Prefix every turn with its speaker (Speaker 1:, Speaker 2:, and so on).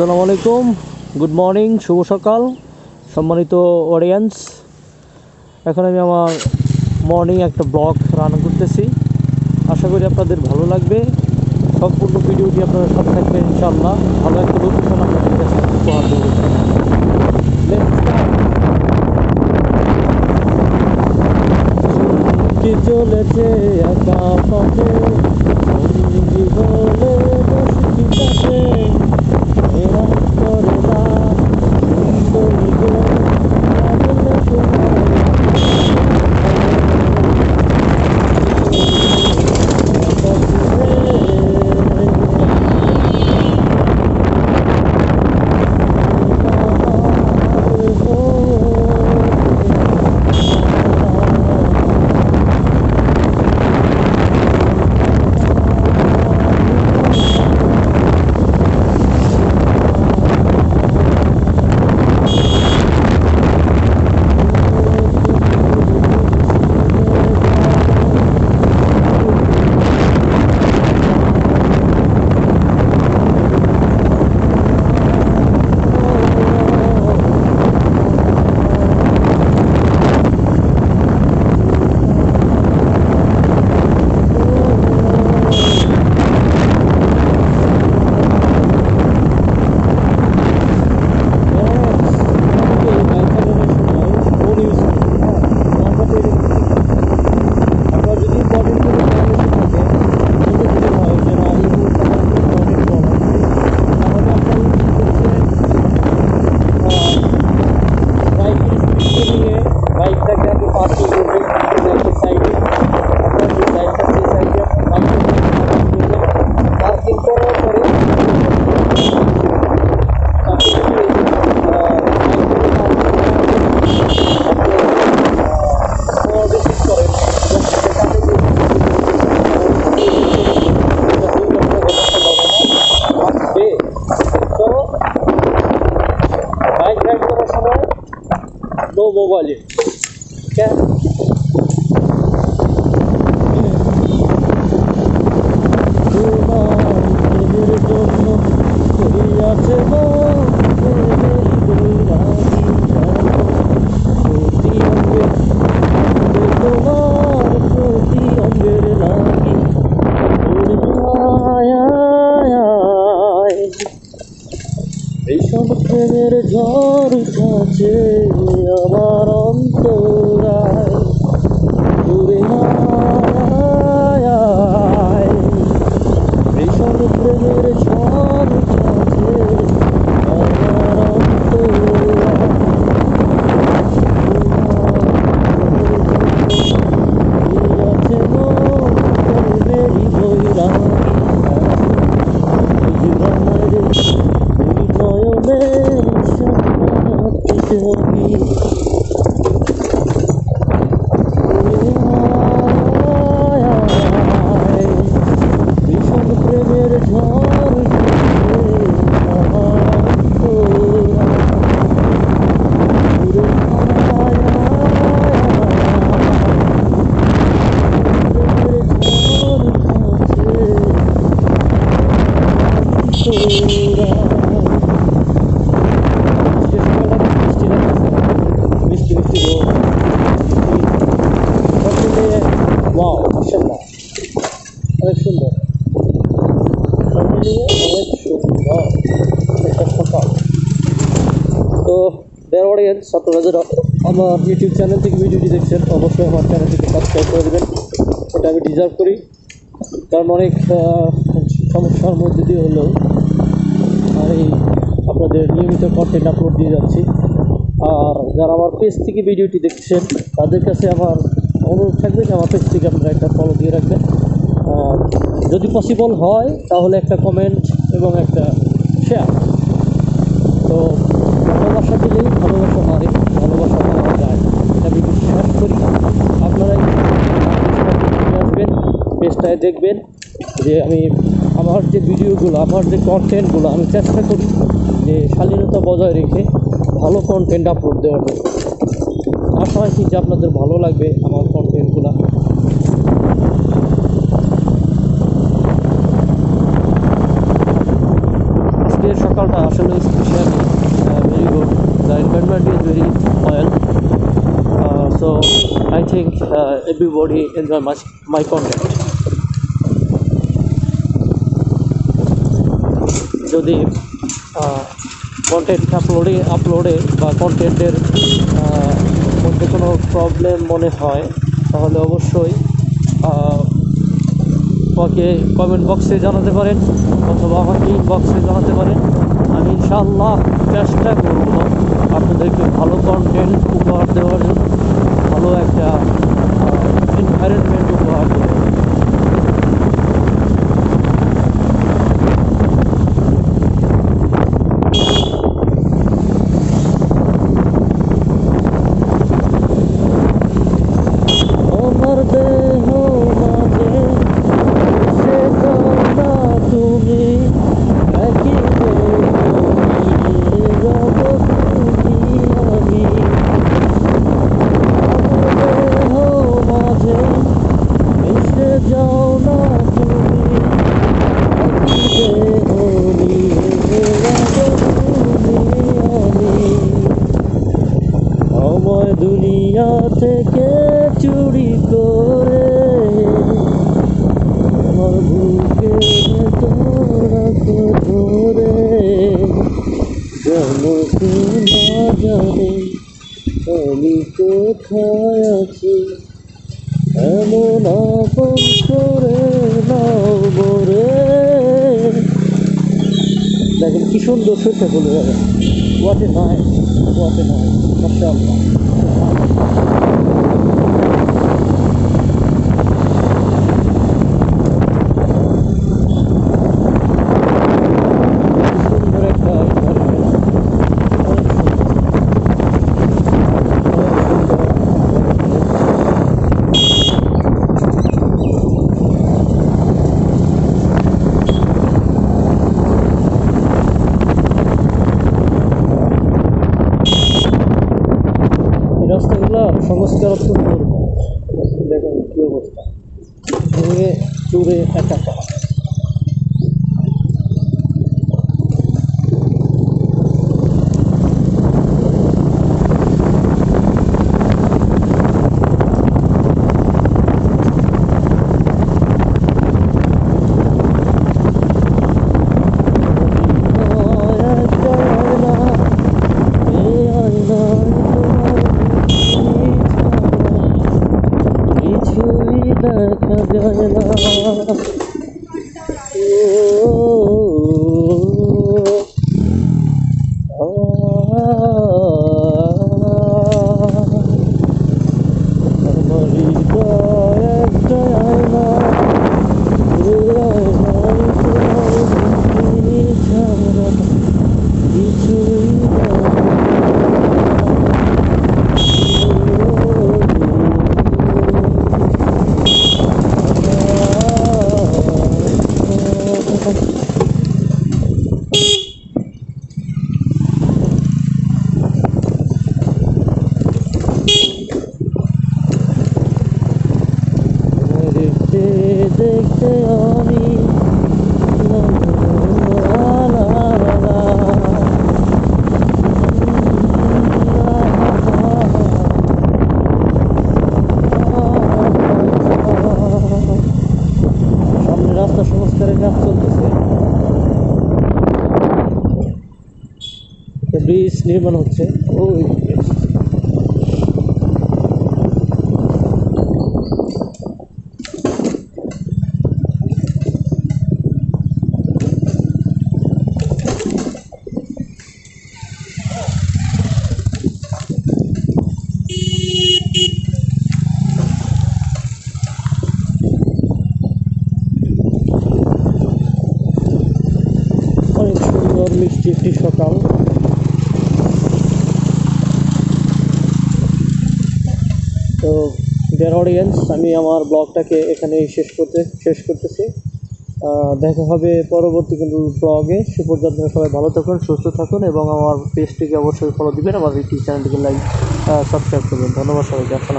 Speaker 1: আসসালামু আলাইকুম। Good morning শুভ সকাল। সম্মানিত অডিয়েন্স এখন আমি আমার মর্নিং একটা ব্লগ রান করতেছি। আশা করি আপনাদের ভালো লাগবে। সম্পূর্ণ ভিডিওটি আপনারা সাথে থাকবেন, ইনশাআল্লাহ। ভালো একটা লোকেশন আপনাদের কাছে উপহার দেবো। চলেছে একা পার্কিং করবেন একটা সাইডে আপনার যে বাইকটা সেই সাইডে পার্কিং করার সময় নো মোবাইলে কেন আছে গো প্রতি অঙ্গে তোমার প্রতি অঙ্গের লাগি ভীষণ প্রেমের ঝড় কাছে আমার অন্তরায় দূরে। ভীষণ প্রেমের ঝড় উঠাছে আমার অন্তরায় আছে গো প্রেমেরই বৈরাগী জীবনের নয়নে ছবি ভীষণ প্রেমের ঝড় অনেক সুন্দর অনেক সুন্দর একটা তো আমার ইউটিউব চ্যানেল থেকে ভিডিওটি দেখছেন অবশ্যই আমার চ্যানেলটিকে সাবস্ক্রাইব করে দেবেন এটা আমি ডিজার্ভ করি কারণ অনেক সমস্যার মধ্যে দিয়ে হলেও আপনাদের নিয়মিত কন্টেন্ট আপলোড দিয়ে যাচ্ছি। আর যারা আমার পেজ থেকে ভিডিওটি দেখছেন, তাদের কাছে আমার অনুরোধ থাকবে যে আমার পেজ থেকে আপনারা একটা ফলো দিয়ে রাখবেন। যদি পসিবল হয়, তাহলে একটা কমেন্ট এবং একটা শেয়ার তো ভালোবাসা দিলেই ভালোবাসা মারে ভালোবাসা পাওয়া যায়। এটা আমি বিশ্বাস করি। আপনারা আসবেন পেজটায় দেখবেন যে আমি আমার যে ভিডিওগুলো আমার যে কন্টেন্টগুলো আমি চেষ্টা করি যে শালীনতা বজায় রেখে ভালো কন্টেন্ট আপলোড দেওয়ার জন্য আশা রাখি যে আপনাদের ভালো লাগবে আমার কন্টেন্টগুলো আজকে আজকের সকালটা আসলে special very good the environment is very oil so I think everybody enjoy my my content যদি কন্টেন্ট আপলোডে আপলোডে বা কন্টেন্টের মধ্যে কোনো প্রবলেম মনে হয়, তাহলে অবশ্যই আমাকে কমেন্ট বক্সে জানাতে পারেন অথবা আমাকে ইনবক্সে জানাতে পারেন। আমি ইনশাআল্লাহ চেষ্টা করব আপনাদেরকে ভালো কন্টেন্ট উপহার দেওয়ার জন্য ভালো একটা এনভায়রনমেন্ট উপহার দেওয়ার জন্য। আমার দেহ মাঝে সে না তুমি একই রব তুমি আমি আমার দেহ মাঝে মিশে যাও না তুমি তুমি দুনিয়া থেকে চুরি করে আমার বুকে তোরাকে ধরে যেন না জানে আমি কোথায় আছি? এমন আপন সুন্দর সুরটা বলে যাবে। ওয়াটে নয় ওয়াটে নয় এ নাইস মাশাআল্লাহ সুন্দর একটা environment, অনেক সুন্দর। অনেক সুন্দর। এই রাস্তাগুলো সংস্কার অত্যন্ত দরকার দেখুন কী অবস্থা। ভেঙে চুরে একাকার ব্রিজ নির্মাণ হচ্ছে। ওই bridge। অনেক সুন্দর মিষ্টি একটি সকাল তো ডিয়ার অডিয়েন্স আমি আমার ব্লগটাকে এখানেই শেষ করতে, শেষ করতেছি। দেখা হবে পরবর্তী কিন্তু ব্লগে। সে পর্যন্ত সবাই ভালো থাকুন, সুস্থ থাকুন এবং আমার পেজটিকে অবশ্যই ফলো দিবেন, আমার ইউটিউব চ্যানেলটিকে লাইক সাবস্ক্রাইব করবেন। ধন্যবাদ সবাইকে, আসসালাম